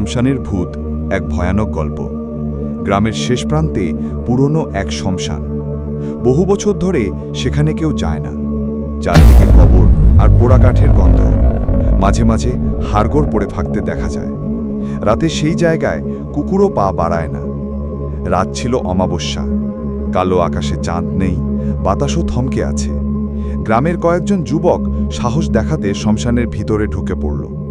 শ্মশানের ভূত এক ভয়ানক গল্প। গ্রামের শেষ প্রান্তে পুরনো এক শ্মশান। বহু বছর ধরে সেখানে কেউ যায় না। চারদিকে কবর আর পোড়া কাঠের গন্ধ। মাঝে মাঝে হাড়গোড় পড়ে থাকতে দেখা যায়। রাতে সেই জায়গায় কুকুরও পা বাড়ায় না। রাত ছিল অমাবস্যা। কালো আকাশে চাঁদ নেই, বাতাসও থমকে আছে। গ্রামের কয়েকজন যুবক সাহস দেখাতে শ্মশানের ভিতরে ঢুকে পড়ল।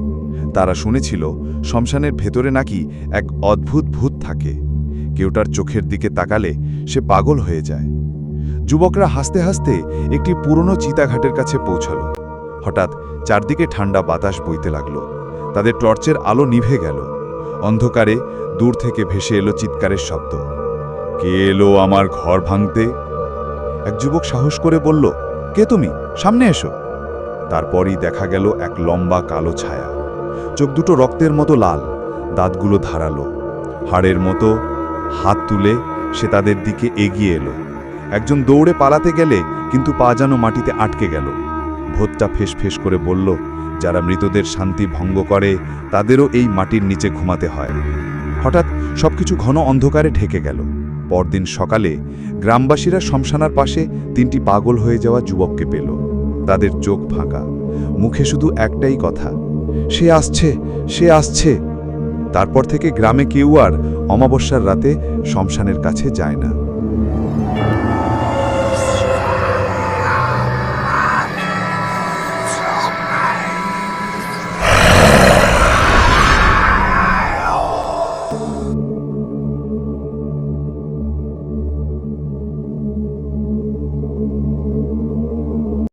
তারা শুনেছিল শ্মশানের ভেতরে নাকি এক অদ্ভুত ভূত থাকে। কেউটার চোখের দিকে তাকালে সে পাগল হয়ে যায়। যুবকরা হাসতে হাসতে একটি পুরনো চিতাঘাটের কাছে পৌঁছালো। হঠাৎ চারদিকে ঠান্ডা বাতাস বইতে লাগল। তাদের টর্চের আলো নিভে গেল। অন্ধকারে দূর থেকে ভেসে এলো চিৎকারের শব্দ। কে এলো আমার ঘর ভাঙতে? এক যুবক সাহস করে বলল, কে তুমি? সামনে এসো। তারপরই দেখা গেল এক লম্বা কালো ছায়া। চোখ দুটো রক্তের মতো লাল, দাঁতগুলো ধারালো। হাড়ের মতো হাত তুলে সে তাদের দিকে এগিয়ে এলো। একজন দৌড়ে পালাতে গেলে কিন্তু পা যেন মাটিতে আটকে গেল। ভোতটা ফেস ফেস করে বলল, যারা মৃতদের শান্তি ভঙ্গ করে, তাদেরও এই মাটির নিচে ঘুমাতে হয়। হঠাৎ সবকিছু ঘন অন্ধকারে ঢেকে গেল। পরদিন সকালে গ্রামবাসীরা শমশানার পাশে তিনটি পাগল হয়ে যাওয়া যুবককে পেল। তাদের চোখ ফাঁকা। মুখে শুধু একটাই কথা সে আসছে সে আসছে। তারপর থেকে গ্রামে কেউ আর অমাবস্যার রাতে শ্মশানের কাছে যায় না।